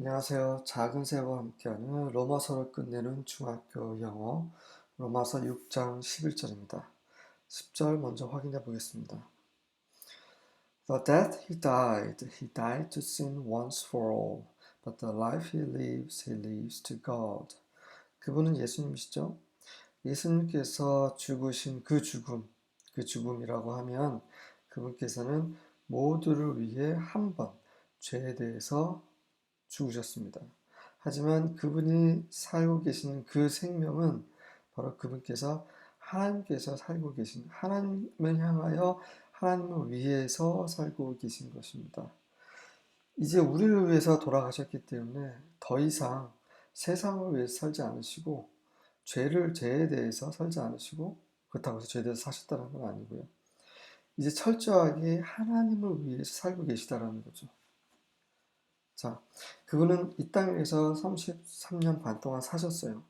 안녕하세요. 작은 새와 함께하는 로마서를 끝내는 중학교 영어 로마서 6장 11절입니다. 10절 먼저 확인해 보겠습니다. The death he died, he died to sin once for all. But the life he lives, he lives to God. 그분은 예수님이시죠? 예수님께서 죽으신 그 죽음, 그 죽음이라고 하면 그분께서는 모두를 위해 한 번 죄에 대해서 죽으셨습니다. 하지만 그분이 살고 계신 그 생명은 바로 그분께서 하나님께서 살고 계신 하나님을 향하여 하나님을 위해서 살고 계신 것입니다. 이제 우리를 위해서 돌아가셨기 때문에 더 이상 세상을 위해서 살지 않으시고 죄를 죄에 대해서 살지 않으시고 그렇다고 해서 죄에 대해서 사셨다는 건 아니고요. 이제 철저하게 하나님을 위해서 살고 계시다라는 거죠. 자, 그분은 이 땅에서 33년 반 동안 사셨어요.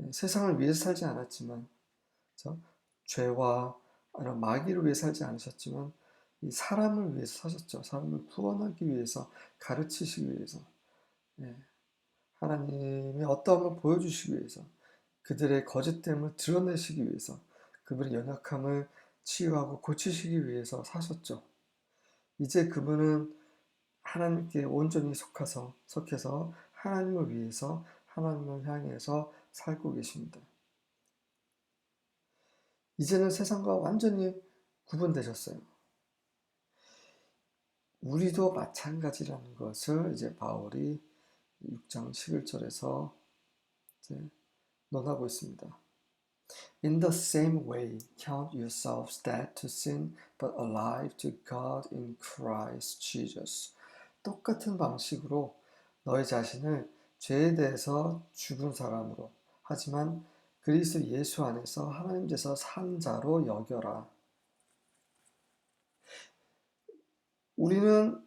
예, 세상을 위해서 살지 않았지만, 저 죄와 아니면 마귀를 위해 살지 않으셨지만, 이 사람을 위해서 사셨죠. 사람을 구원하기 위해서, 가르치시기 위해서, 예, 하나님의 어떠함을 보여주시기 위해서, 그들의 거짓됨을 드러내시기 위해서, 그분의 연약함을 치유하고 고치시기 위해서 사셨죠. 이제 그분은 하나님께 온전히 속해서 속해서 하나님을 위해서 하나님을 향해서 살고 계십니다. 이제는 세상과 완전히 구분되셨어요. 우리도 마찬가지라는 것을 이제 바울이 6장 11절에서 이제 논하고 있습니다. In the same way, count yourselves dead to sin, but alive to God in Christ Jesus. 똑같은 방식으로 너희 자신을 죄에 대해서 죽은 사람으로 하지만 그리스도 예수 안에서 하나님께서 산 자로 여겨라. 우리는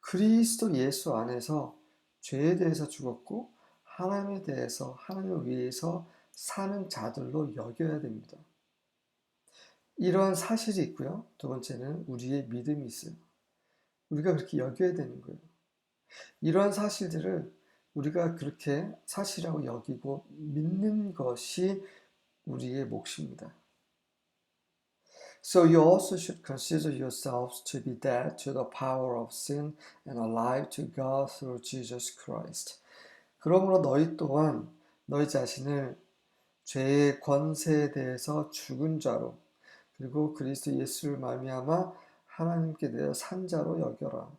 그리스도 예수 안에서 죄에 대해서 죽었고 하나님에 대해서 하나님을 위해서 사는 자들로 여겨야 됩니다. 이러한 사실이 있고요. 두 번째는 우리의 믿음이 있어요. 우리가 그렇게 여겨야 되는 거예요. 이러한 사실들을 우리가 그렇게 사실이라고 여기고 믿는 것이 우리의 몫입니다. So you also should consider yourselves to be dead to the power of sin and alive to God through Jesus Christ. 그러므로 너희 또한 너희 자신을 죄의 권세에 대해서 죽은 자로 그리고 그리스도 예수를 말미암아 하나님께 대해 산자로 여겨라.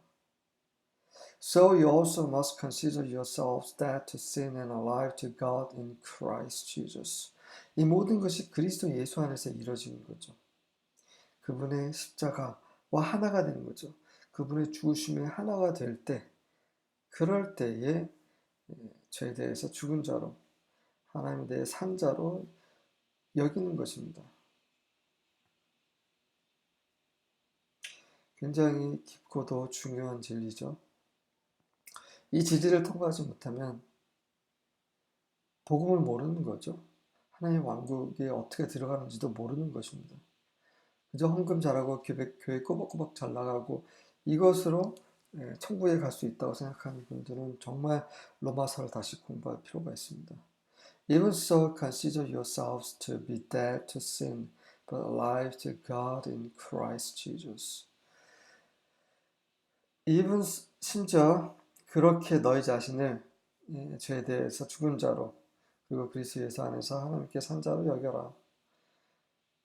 So you also must consider yourselves dead to sin and alive to God in Christ Jesus. 이 모든 것이 그리스도 예수 안에서 이루어지는 거죠. 그분의 십자가와 하나가 되는 거죠. 그분의 죽으심에 하나가 될 때, 그럴 때에 죄에 대해서 죽은 자로, 하나님에 대해 산 자로 여기는 것입니다. 굉장히 깊고도 중요한 진리죠. 이 진리를 통과하지 못하면 복음을 모르는 거죠. 하나님의 왕국에 어떻게 들어가는지도 모르는 것입니다. 그저 헌금 잘하고 교회, 교회 꼬박꼬박 잘 나가고 이것으로 예, 천국에 갈 수 있다고 생각하는 분들은 정말 로마서를 다시 공부할 필요가 있습니다. Even so, consider yourselves to be dead to sin, but alive to God in Christ Jesus. Even 심지어 그렇게 너희 자신을 예, 죄에 대해서 죽은 자로 그리고 그리스도 예수 안에서 하나님께 산 자로 여겨라.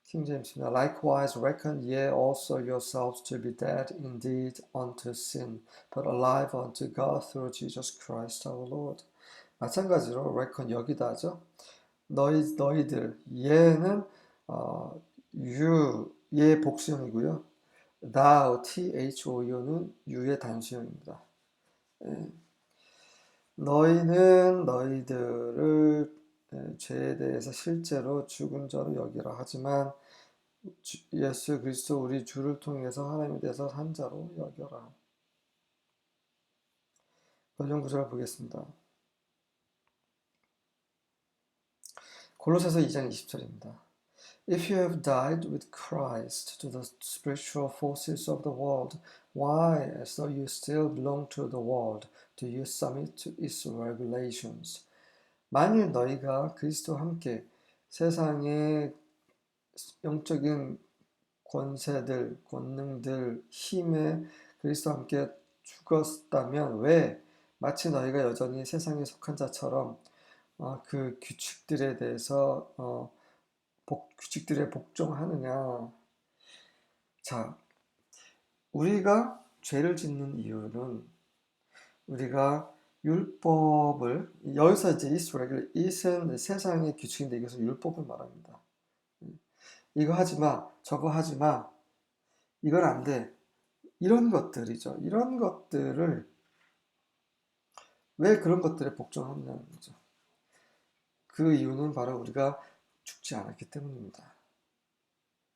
킹 제임스입니다. Likewise reckon ye also yourselves to be dead indeed unto sin, but alive unto God through Jesus Christ our Lord. 마찬가지로 reckon 여기다죠. 너희 너희들 얘는 어, you의 복수형이고요. Thou, thou는 유의 단수형입니다. 예. 너희는 너희들을 예, 죄에 대해서 실제로 죽은 자로 여기라 하지만 예수 그리스도 우리 주를 통해서 하나님에 대해서 산 자로 여겨라. 본문 구절 보겠습니다. 골로새서 2장 20절입니다. If you have died with Christ to the spiritual forces of the world, why, as though you still belong to the world, do you submit to its regulations? 만일 너희가 그리스도와 함께 세상의 영적인 권세들, 권능들, 힘에 그리스도와 함께 죽었다면 왜 마치 너희가 여전히 세상에 속한 자처럼 어, 그 규칙들에 대해서 어, 복, 규칙들에 복종하느냐? 자, 우리가 죄를 짓는 이유는 우리가 율법을 여기서 이제 이스라엘 이은 세상의 규칙인데 이것은 율법을 말합니다. 이거 하지 마, 저거 하지 마, 이건 안 돼. 이런 것들이죠. 이런 것들을 왜 그런 것들에 복종하느냐는 거죠. 그 이유는 바로 우리가 죽지 않았기 때문입니다.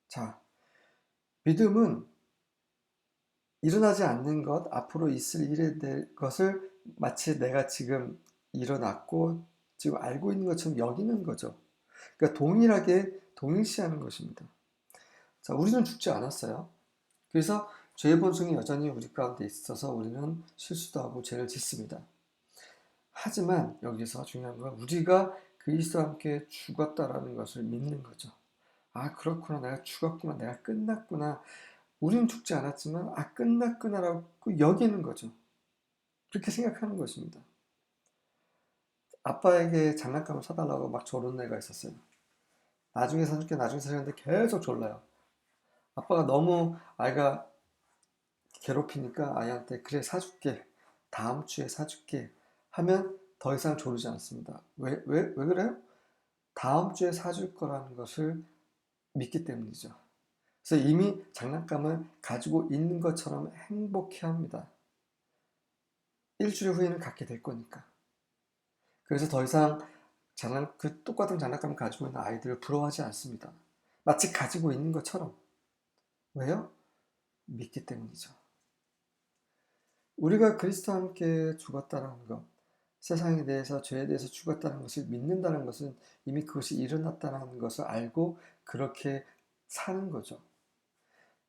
자, 믿음은 일어나지 않는 것, 앞으로 있을 일에 대한 것을 마치 내가 지금 일어났고 지금 알고 있는 것처럼 여기는 거죠. 그러니까 동일하게 동일시하는 것입니다. 자, 우리는 죽지 않았어요. 그래서 죄의 본성이 여전히 우리 가운데 있어서 우리는 실수도 하고 죄를 짓습니다. 하지만 여기서 중요한 건 우리가 그리스도와 함께 죽었다라는 것을 믿는 거죠. 아, 그렇구나. 내가 죽었구나. 내가 끝났구나. 우리는 죽지 않았지만, 아, 끝났구나라고 여기는 거죠. 그렇게 생각하는 것입니다. 아빠에게 장난감을 사달라고 막 조른 애가 있었어요. 나중에 사줄게, 나중에 사줄게 계속 졸라요. 아빠가 너무 아이가 괴롭히니까 아이한테 그래 사줄게, 다음 주에 사줄게 하면 더 이상 조르지 않습니다. 왜, 왜, 왜 그래요? 다음 주에 사줄 거라는 것을 믿기 때문이죠. 그래서 이미 장난감을 가지고 있는 것처럼 행복해 합니다. 일주일 후에는 갖게 될 거니까. 그래서 더 이상 장난, 그 똑같은 장난감을 가지고 있는 아이들을 부러워하지 않습니다. 마치 가지고 있는 것처럼. 왜요? 믿기 때문이죠. 우리가 그리스도와 함께 죽었다는 것, 세상에 대해서 죄에 대해서 죽었다는 것을 믿는다는 것은 이미 그것이 일어났다는 것을 알고 그렇게 사는 거죠.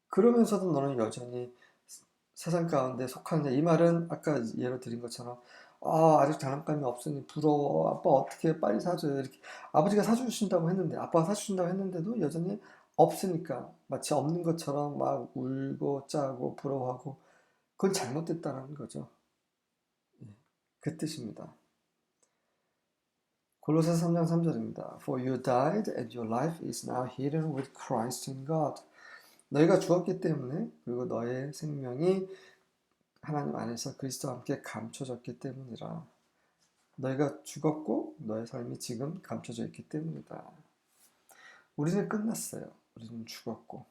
그러면서도 너는 여전히 세상 가운데 속하느냐. 이 말은 아까 예로 드린 것처럼 아, 아직 장난감이 없으니 부러워. 아빠 어떻게 빨리 사줘요. 이렇게 아버지가 사주신다고 했는데, 아빠가 사주신다고 했는데도 여전히 없으니까 마치 없는 것처럼 막 울고 짜고 부러워하고 그건 잘못됐다는 거죠. 그 뜻입니다. 골로새서 3장 3절입니다. For you died and your life is now hidden with Christ in God. 너희가 죽었기 때문에 그리고 너의 생명이 하나님 안에서 그리스도와 함께 감춰졌기 때문이라. 너희가 죽었고 너의 삶이 지금 감춰져 있기 때문이다. 우리는 끝났어요. 우리는 죽었고.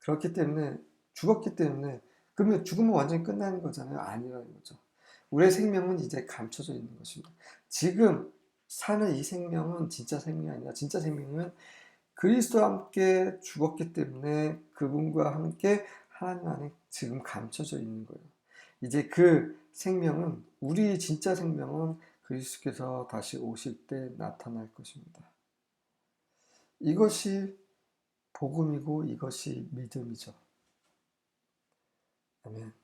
그렇기 때문에 죽었기 때문에 그러면 죽으면 완전히 끝나는 거잖아요. 아니라는 거죠. 우리의 생명은 이제 감춰져 있는 것입니다. 지금 사는 이 생명은 진짜 생명이 아니라 진짜 생명은 그리스도와 함께 죽었기 때문에 그분과 함께 하나님 안에 지금 감춰져 있는 거예요. 이제 그 생명은 우리 진짜 생명은 그리스도께서 다시 오실 때 나타날 것입니다. 이것이 복음이고 이것이 믿음이죠. 아멘.